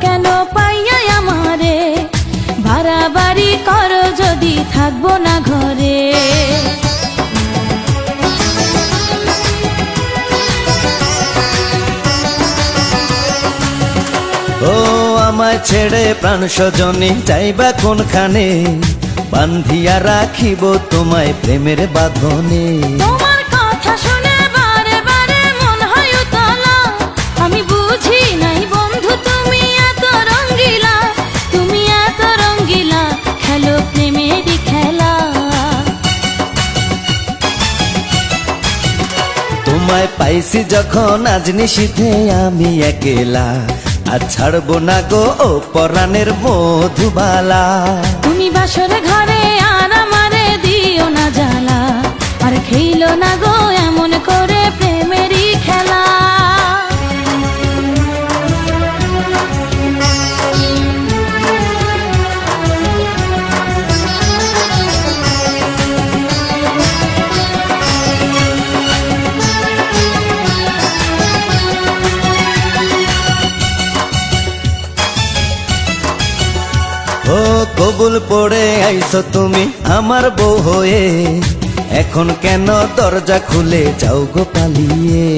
কেন পাইয়া আমারে? বাড়াবাড়ি করো যদি থাকব না ঘরে। ও আমার ছেড়ে প্রাণ স্বজনী যাইবা কোনখানে? বান্ধিয়া রাখিব তোমায় প্রেমের বাঁধনে। তোমার তোমায় পাইছি যখন আজ নিশীথে আমি একেলা। আর ছাড়বো না গো ও পরাণের মধুবালা। তুমি বাসরে ঘরে আর আমারে দিও না জ্বালা। আর খেইলো না ও কবুল পড়ে আইসো তুমি আমার বউ হয়ে। এখন কেন দরজা খুলে যাও গো পালিয়ে?